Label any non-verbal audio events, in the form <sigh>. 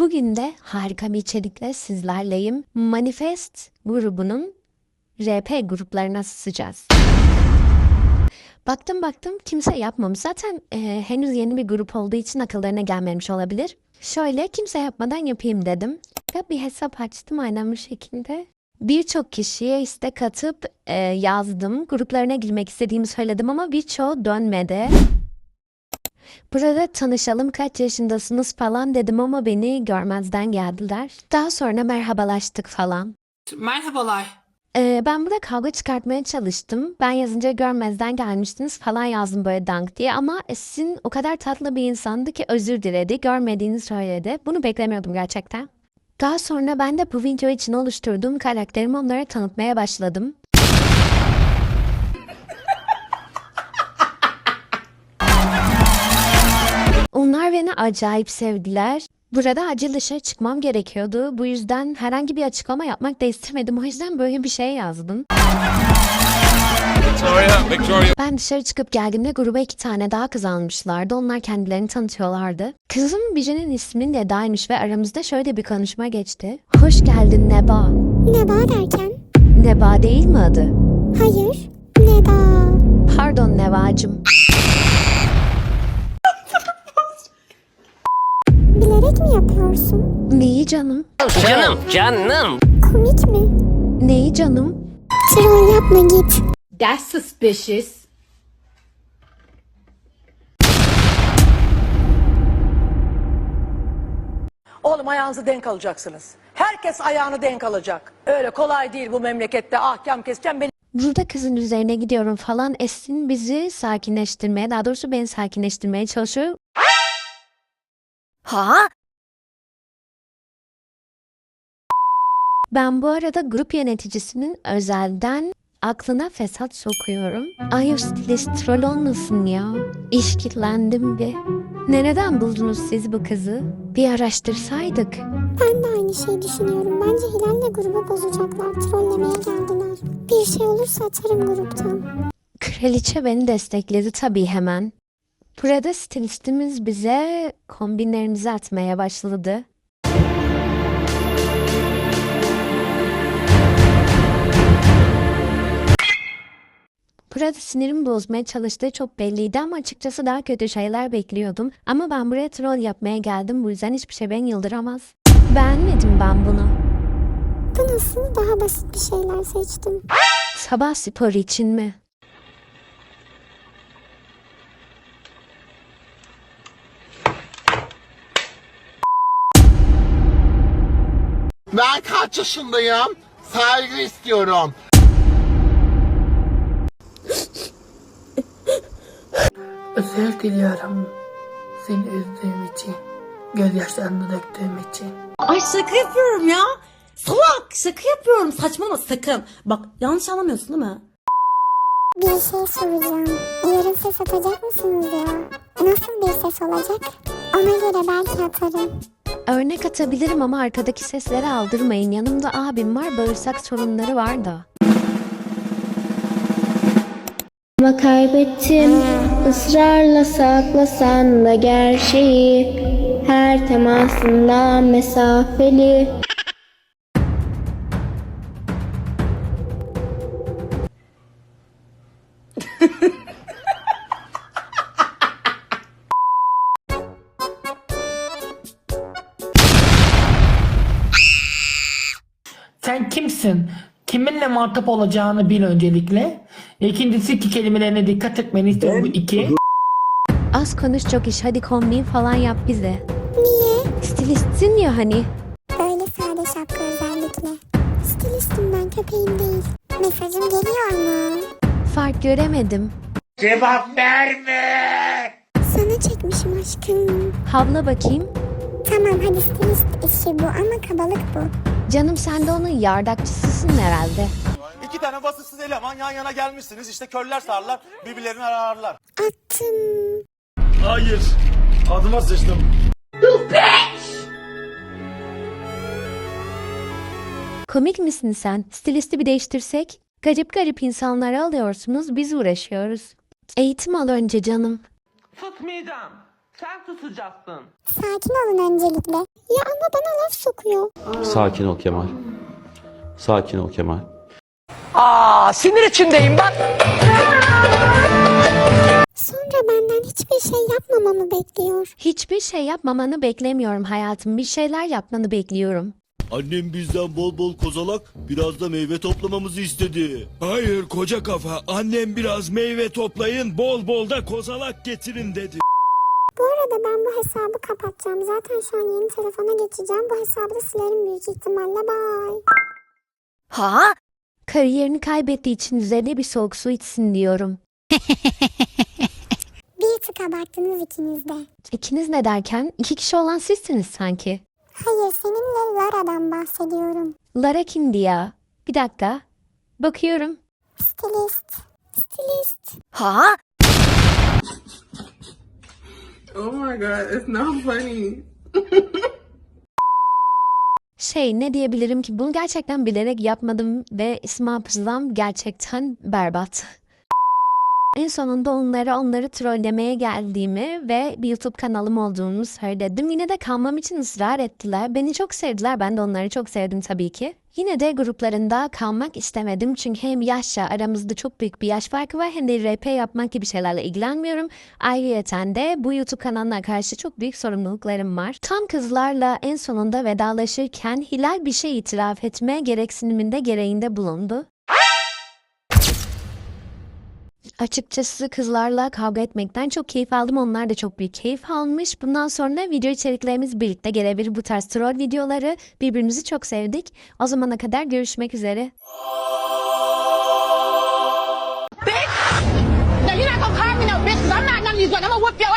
Bugün de harika bir içerikle sizlerleyim. Manifest grubunun RP gruplarına sızacağız. Baktım baktım kimse yapmamış. Zaten e, henüz yeni bir grup olduğu için akıllarına gelmemiş olabilir. Şöyle kimse yapmadan yapayım dedim. Ve bir hesap açtım aynen bu şekilde. Birçok kişiye istek atıp e, yazdım. Gruplarına girmek istediğimi söyledim ama birçoğu dönmedi. Burada tanışalım kaç yaşındasınız falan dedim ama beni görmezden geldiler. Daha sonra merhabalaştık falan. Merhabalar. Ee, ben burada kavga çıkartmaya çalıştım. Ben yazınca görmezden gelmiştiniz falan yazdım böyle dank diye. Ama Esin o kadar tatlı bir insandı ki özür diledi. Görmediğini söyledi. Bunu beklemiyordum gerçekten. Daha sonra ben de bu video için oluşturduğum karakterimi onlara tanıtmaya başladım. Beni acayip sevdiler. Burada acil dışarı çıkmam gerekiyordu. Bu yüzden herhangi bir açıklama yapmak da istemedim. O yüzden böyle bir şey yazdım. Victoria, Victoria. Ben dışarı çıkıp geldiğimde gruba iki tane daha kız almışlardı. Onlar kendilerini tanıtıyorlardı. Kızım birinin ismi Neda'ymış ve aramızda şöyle bir konuşma geçti. Hoş geldin Neba. Neba derken? Neba değil mi adı? Hayır. Neda. Pardon Nevacım. Neyi canım? Canım, canım. Komik mi? Neyi canım? Troll yapma git. That's suspicious. Oğlum ayağınızı denk alacaksınız. Herkes ayağını denk alacak. Öyle kolay değil bu memlekette ahkam keseceğim. Beni Burada kızın üzerine gidiyorum falan. Esin bizi sakinleştirmeye, daha doğrusu beni sakinleştirmeye çalışıyor. Ha? Ben bu arada grup yöneticisinin özelden aklına fesat sokuyorum. Ay o stilist troll olmasın ya. İşkillendim bir. Nereden buldunuz siz bu kızı? Bir araştırsaydık. Ben de aynı şeyi düşünüyorum. Bence Hilal'le grubu bozacaklar. Trollemeye geldiler. Bir şey olursa atarım gruptan. Kraliçe beni destekledi tabii hemen. Burada stilistimiz bize kombinlerimizi atmaya başladı. Burada sinirimi bozmaya çalıştığı çok belliydi ama açıkçası daha kötü şeyler bekliyordum. Ama ben buraya troll yapmaya geldim bu yüzden hiçbir şey beni yıldıramaz. Beğenmedim ben bunu. Bu nasıl? Daha basit bir şeyler seçtim. Sabah sporu için mi? Ben kaç yaşındayım? Saygı istiyorum. Özür diliyorum. Seni üzdüğüm için. Gözyaşlarını döktüğüm için. Ay şaka yapıyorum ya. Salak şaka yapıyorum saçmalama sakın. Bak yanlış anlamıyorsun değil mi? Bir şey soracağım. Yarın ses atacak mısınız ya? Nasıl bir ses olacak? Ona göre belki atarım. Örnek atabilirim ama arkadaki sesleri aldırmayın. Yanımda abim var, bağırsak sorunları var da. Ama kaybettim ısrarla saklasan da gerçeği Her temasında mesafeli Sen kimsin? Kiminle muhatap olacağını bil öncelikle. İkincisi iki kelimelerine dikkat etmeni istiyorum. Bu iki. Az konuş çok iş, hadi kombin falan yap bize. Niye? Stilistsin ya hani. Böyle sade şapka özellikle. Stilistim ben köpeğim değil. Mesajım geliyor mu? Fark göremedim. Sana çekmişim aşkım. Havla bakayım. Tamam hadi stilist işi bu ama kabalık bu. Canım sen de onun yardakçısısın herhalde. Tane vasıfsız eleman yan yana gelmişsiniz. İşte körler sarlar, birbirlerini ararlar. Attım. Hayır. Adıma sıçtım. Komik misin sen? Stilisti bir değiştirsek? Garip garip insanları alıyorsunuz, biz uğraşıyoruz. Eğitim al önce canım. Tutmayacağım. Sen tutacaksın. Sakin olun öncelikle. Ya ama bana laf sokuyor. Sakin ol Kemal. Sakin ol Kemal. Aa sinir içindeyim bak. Sonra benden hiçbir şey yapmamamı bekliyor. Hiçbir şey yapmamanı beklemiyorum hayatım. Bir şeyler yapmanı bekliyorum. Annem bizden bol bol kozalak, biraz da meyve toplamamızı istedi. Hayır koca kafa, annem biraz meyve toplayın, bol bol da kozalak getirin dedi. Bu arada ben bu hesabı kapatacağım. Zaten şu an yeni telefona geçeceğim. Bu hesabı da silerim büyük ihtimalle. Bye. Ha? Kariyerini kaybettiği için üzerine bir soğuk su içsin diyorum. <laughs> Bir tık abarttınız ikiniz de. İkiniz ne derken iki kişi olan sizsiniz sanki. Hayır seninle Lara'dan bahsediyorum. Lara kimdi ya? Bir dakika. Bakıyorum. Stilist. Stilist. Ha? <laughs> Şey ne diyebilirim ki bunu gerçekten bilerek yapmadım ve isim hafızam gerçekten berbat. En sonunda onlara onları trollemeye geldiğimi ve bir YouTube kanalım olduğumu söyledim. Yine de kalmam için ısrar ettiler. Beni çok sevdiler. Ben de onları çok sevdim tabii ki. Yine de gruplarında kalmak istemedim. Çünkü hem yaşça aramızda çok büyük bir yaş farkı var hem de RP yapmak gibi şeylerle ilgilenmiyorum. Ayrıyeten de bu YouTube kanalına karşı çok büyük sorumluluklarım var. Tam kızlarla en sonunda vedalaşırken Hilal bir şey itiraf etme gereksiniminde gereğinde bulundu. Açıkçası kızlarla kavga etmekten çok keyif aldım. Onlar da çok büyük keyif almış. Bundan sonra video içeriklerimiz birlikte gelebilir. Bu tarz troll videoları birbirimizi çok sevdik. O zamana kadar görüşmek üzere. Now you're not gonna call me no bitch 'cause I'm not none of these. I'm gonna whip your